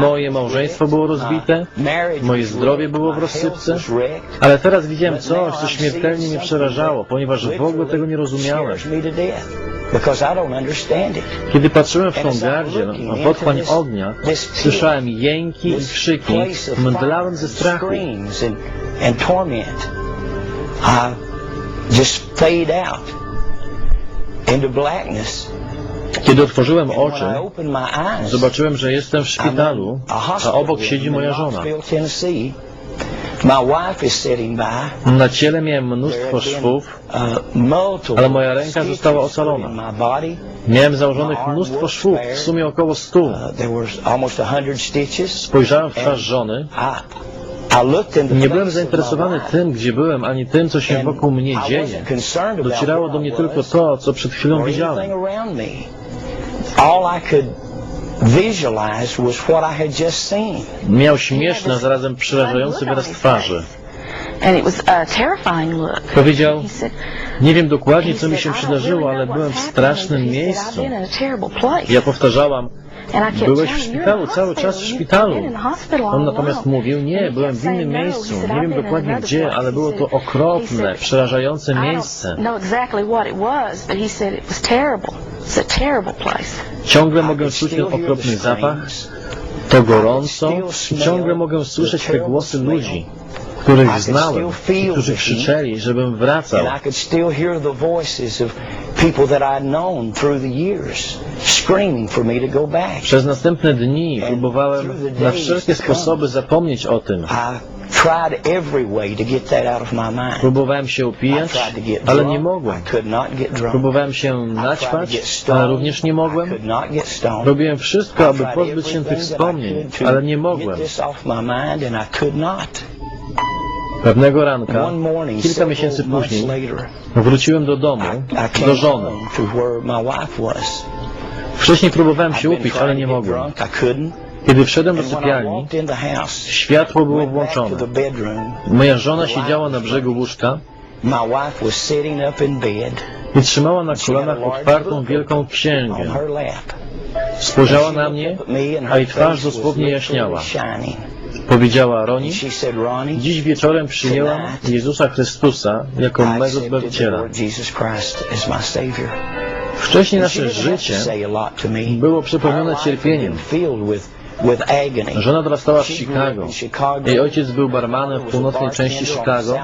Moje małżeństwo było rozbite, moje zdrowie było w rozsypce, ale teraz widziałem coś, co śmiertelnie mnie przerażało, ponieważ w ogóle tego nie rozumiałem. Kiedy patrzyłem w tą gardziel, w otchłań ognia, słyszałem jęki i krzyki, mdlałem ze strachu. uh, just fade out into blackness. Kiedy otworzyłem oczy, zobaczyłem, że jestem w szpitalu, a obok siedzi moja żona. Na ciele miałem mnóstwo szwów, Uh, Ale moja ręka została ocalona. miałem założonych mnóstwo szwów, w sumie około stu. Uh. Spojrzałem w twarz żony, nie byłem zainteresowany tym, gdzie byłem, ani tym, co się wokół mnie dzieje. Docierało do mnie tylko to, co przed chwilą widziałem. All I could visualize was what I had just seen. Miał śmieszny, a zarazem przerażający wyraz twarzy. And it was a terrifying look. Powiedział, He said, nie wiem dokładnie, co mi się said, "I don't really przydarzyło, ale byłem w happened," strasznym miejscu. "I've been in a terrible place." Ja powtarzałam, byłeś w szpitalu, "You're in cały czas w szpitalu. On natomiast along." mówił, nie, byłem w innym "No." miejscu, nie "I've wiem dokładnie gdzie, place." ale było to okropne, przerażające "I don't miejsce. Ciągle mogę czuć ten okropny zapach, to gorąco ciągle mogę słyszeć te głosy ludzi, których znałem i którzy krzyczeli, żebym wracał. And I could still hear the voices of people that I'd known through the years screaming for me to go back. Przez następne dni próbowałem na wszelkie sposoby zapomnieć o tym. I tried every way to get that out of my mind. Próbowałem się upijać, ale nie mogłem. Próbowałem się naćpać, ale również nie mogłem. Robiłem wszystko, aby pozbyć się tych wspomnień, ale nie mogłem. Pewnego ranka, kilka miesięcy później, wróciłem do domu, do żony. Wcześniej próbowałem się upić, ale nie mogłem. Kiedy wszedłem do sypialni, światło było włączone. Moja żona siedziała na brzegu łóżka i trzymała na kolanach otwartą wielką księgę. Spojrzała na mnie, a jej twarz dosłownie jaśniała. Powiedziała Roni, dziś wieczorem przyjęłam Jezusa Chrystusa jako mego Zbawiciela. Wcześniej nasze życie było przepełnione cierpieniem. Żona dorastała w Chicago. Jej ojciec był barmanem w północnej części Chicago.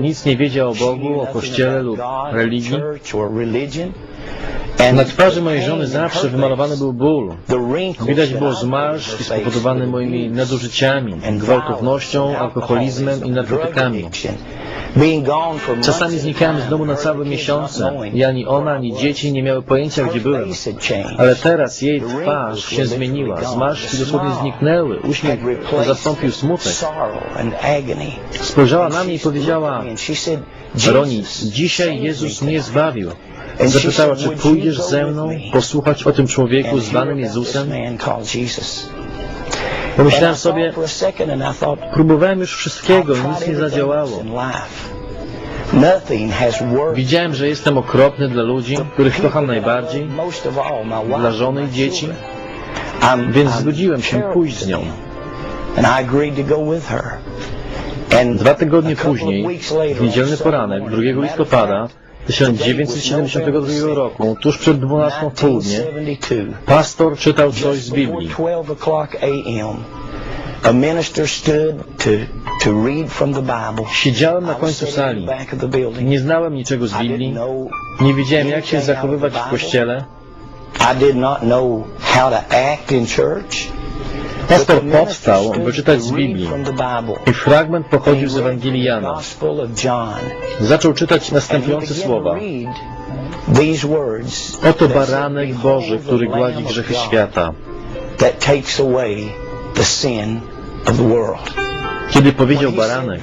Nic nie wiedział o Bogu, o kościele lub religii. Na twarzy mojej żony zawsze wymalowany był ból. Widać było zmarszczki spowodowane moimi nadużyciami, gwałtownością, alkoholizmem i narkotykami. Czasami znikałem z domu na całe miesiące i ani ona, ani dzieci nie miały pojęcia, gdzie byłem. Ale teraz jej twarz się zmieniła, gone. dosłownie zniknęły, uśmiech zastąpił smutek. Spojrzała na mnie i powiedziała, Roni, "Jesus dzisiaj Jezus mnie tonight." zbawił. Zapytała, czy "Would you pójdziesz ze mną posłuchać o tym człowieku zwanym Jezusem? man called Jesus?" Pomyślałem I sobie, I próbowałem już wszystkiego, I've nic nie zadziałało. Widziałem, że jestem okropny dla ludzi, których kocham najbardziej, dla żony i dzieci, więc zgodziłem się pójść z nią. Dwa tygodnie później, w niedzielny poranek, morning, 2 matter of listopada fact, 1972 roku, tuż przed 12 w południe, 1972, pastor czytał coś z Biblii. 12 o'clock a.m., a minister stood to, to read from the Bible. Siedziałem na końcu sali. Nie znałem niczego z Biblii, nie wiedziałem jak się zachowywać w kościele. I did not know how to act in church. Pastor powstał, by czytać z Biblii. I fragment pochodził z Ewangelii Jana. Zaczął czytać następujące słowa. Oto baranek "Behold Boży, który gładzi grzechy świata. Kiedy powiedział baranek,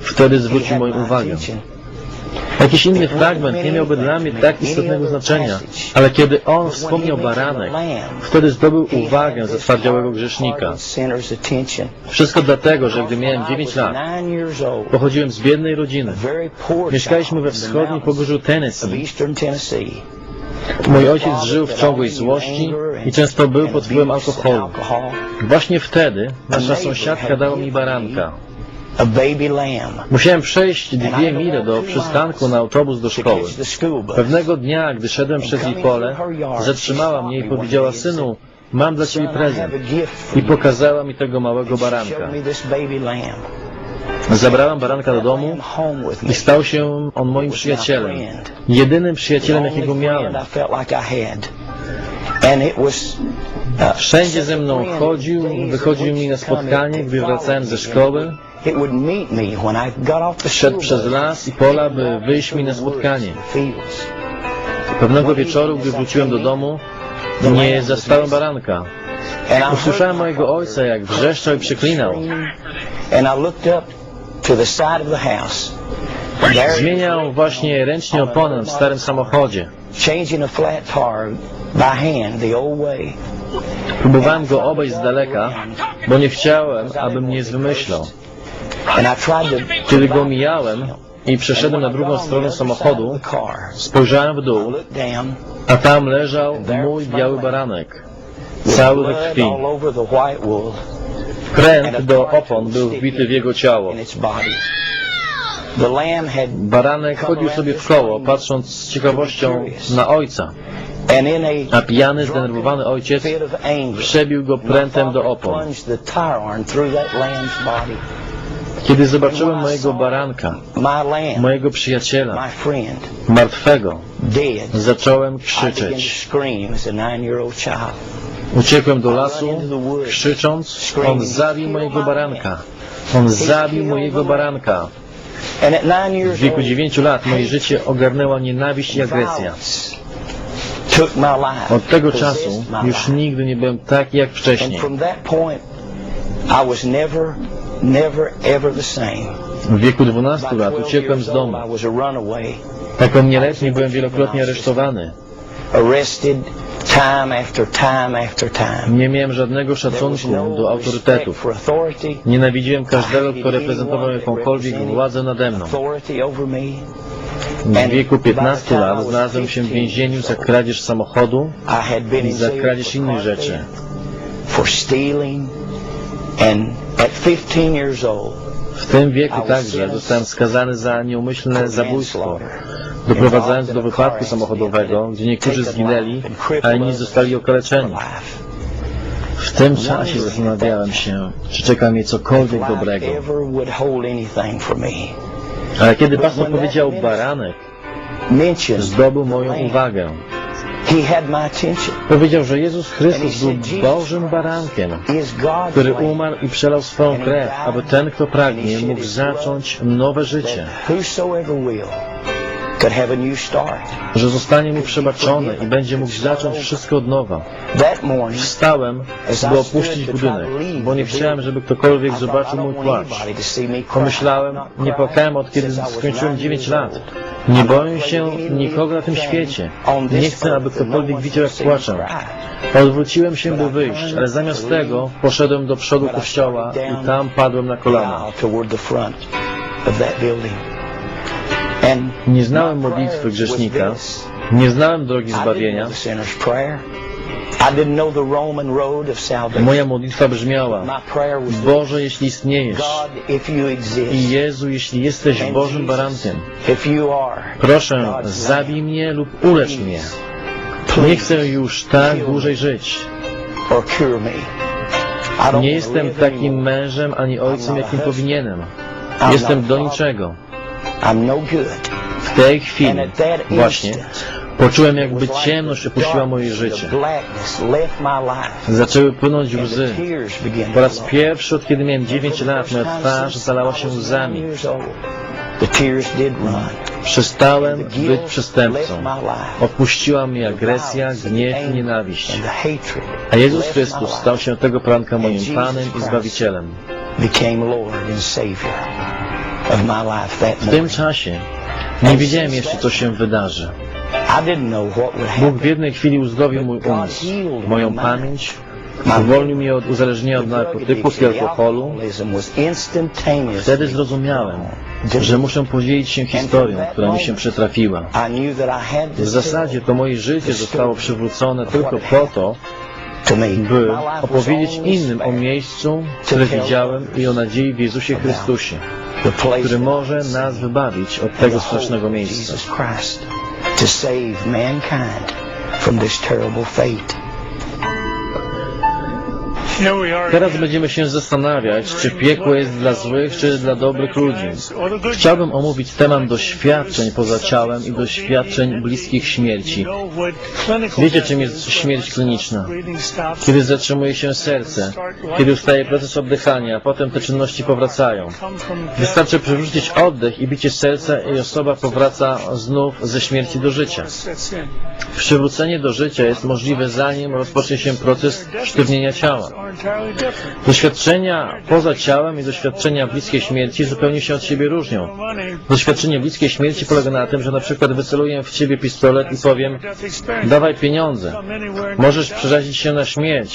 wtedy zwrócił moją uwagę. Jakiś inny fragment nie miałby dla mnie tak istotnego znaczenia, ale kiedy on wspomniał baranek, wtedy zdobył uwagę zatwardziałego grzesznika. Wszystko dlatego, że gdy miałem When I 9 was lat, pochodziłem z biednej rodziny. Mieszkaliśmy we wschodnim pogórzu Tennessee. Mój ojciec żył w ciągłej złości i często był pod wpływem alkoholu. Właśnie wtedy nasza sąsiadka dała mi baranka. Musiałem przejść dwie mile do przystanku na autobus do szkoły. Pewnego dnia, gdy szedłem przez jej pole, zatrzymała mnie i powiedziała, synu, mam dla ciebie prezent. I pokazała mi tego małego baranka. Zabrałem baranka do domu i stał się on moim przyjacielem. Jedynym przyjacielem, jakiego miałem. Wszędzie ze mną chodził, wychodził mi na spotkanie, gdy wracałem ze szkoły. Szedł przez las i pola, by wyjść mi na spotkanie. Pewnego wieczoru, gdy wróciłem do domu, nie zastałem baranka. Usłyszałem mojego ojca, jak wrzeszczał i przeklinał. Zmieniał właśnie ręcznie oponę w starym samochodzie. Próbowałem go obejść z daleka, bo nie chciałem, aby mnie wymyślał. Kiedy go mijałem i przeszedłem na drugą stronę samochodu, spojrzałem w dół, a tam leżał mój biały baranek, cały we krwi. Kręt do opon był wbity w jego ciało. Baranek chodził sobie w koło, patrząc z ciekawością na ojca, a pijany, zdenerwowany ojciec przebił go prętem do opon. Kiedy zobaczyłem mojego baranka, mojego przyjaciela, martwego, zacząłem krzyczeć. Uciekłem do lasu, krzycząc, on zabił mojego baranka. On zabił mojego baranka. W wieku dziewięciu lat moje życie ogarnęła nienawiść i agresja. Od tego czasu już nigdy nie byłem taki jak wcześniej. W wieku 12 By lat 12 uciekłem z domu. Jako nieletni byłem wielokrotnie aresztowany. Nie miałem żadnego szacunku no do autorytetów. Nienawidziłem każdego, kto reprezentował jakąkolwiek władzę nade mną. W wieku 15 lat znalazłem się w więzieniu za kradzież samochodu I za kradzież for innych rzeczy. Theft, for stealing, and at 15 years old, W tym wieku także zostałem skazany za nieumyślne zabójstwo, doprowadzając do wypadku samochodowego, gdzie niektórzy zginęli, a inni zostali okaleczeni. W tym czasie zastanawiałem się, czy czeka mnie cokolwiek dobrego. Ale kiedy pastor powiedział baranek, zdobył moją uwagę. Powiedział, że Jezus Chrystus był Bożym barankiem, który umarł i przelał swoją krew, aby ten, kto pragnie, mógł zacząć nowe życie, że zostanie mu przebaczone i będzie mógł zacząć wszystko od nowa. Wstałem, by opuścić budynek, bo nie chciałem, żeby ktokolwiek zobaczył mój płacz. Pomyślałem, nie płakałem od kiedy skończyłem nine 9 years lat. Nie boję się nikogo na tym świecie. Nie chcę, aby ktokolwiek widział, jak płaczę. Odwróciłem się, by wyjść, ale zamiast tego poszedłem do przodu kościoła i tam padłem na kolana. Nie znałem modlitwy grzesznika, nie znałem drogi zbawienia. Moja modlitwa brzmiała. Boże, jeśli istniejesz i Jezu, jeśli jesteś Bożym barankiem, proszę, zabij mnie lub ulecz mnie. Nie chcę już tak dłużej żyć. Nie jestem takim mężem ani ojcem, jakim powinienem. Jestem do niczego. No. W tej chwili właśnie poczułem, jakby ciemność opuściła moje życie. Zaczęły płynąć łzy. Po raz pierwszy od kiedy miałem 9 For the lat, moja twarz zalała się łzami. Przestałem być przestępcą. Opuściła mnie agresja, gniew i nienawiść. A Jezus Chrystus stał się tego poranka moim Panem i Zbawicielem. W tym czasie nie wiedziałem jeszcze, co się wydarzy. Bóg w jednej chwili uzdrowił mój umysł, moją pamięć, uwolnił mnie od uzależnienia od narkotyków i alkoholu. Wtedy zrozumiałem, że muszę podzielić się historią, która mi się przytrafiła. To W zasadzie to moje życie zostało przywrócone tylko po to, by opowiedzieć innym o miejscu, które widziałem i o nadziei w Jezusie Chrystusie, który może nas wybawić od tego strasznego miejsca. To save mankind from this terrible fate. Teraz będziemy się zastanawiać, czy piekło jest dla złych, czy dla dobrych ludzi. Chciałbym omówić temat doświadczeń poza ciałem i doświadczeń bliskich śmierci. Wiecie, czym jest śmierć kliniczna? Kiedy zatrzymuje się serce, kiedy ustaje proces oddychania, a potem te czynności powracają. Wystarczy przywrócić oddech i bicie serca i osoba powraca znów ze śmierci do życia. Przywrócenie do życia jest możliwe zanim rozpocznie się proces sztywnienia ciała. Doświadczenia poza ciałem i doświadczenia bliskie śmierci zupełnie się od siebie różnią. Doświadczenie bliskie śmierci polega na tym, że na przykład wyceluję w ciebie pistolet i powiem dawaj pieniądze. Możesz przerazić się na śmierć,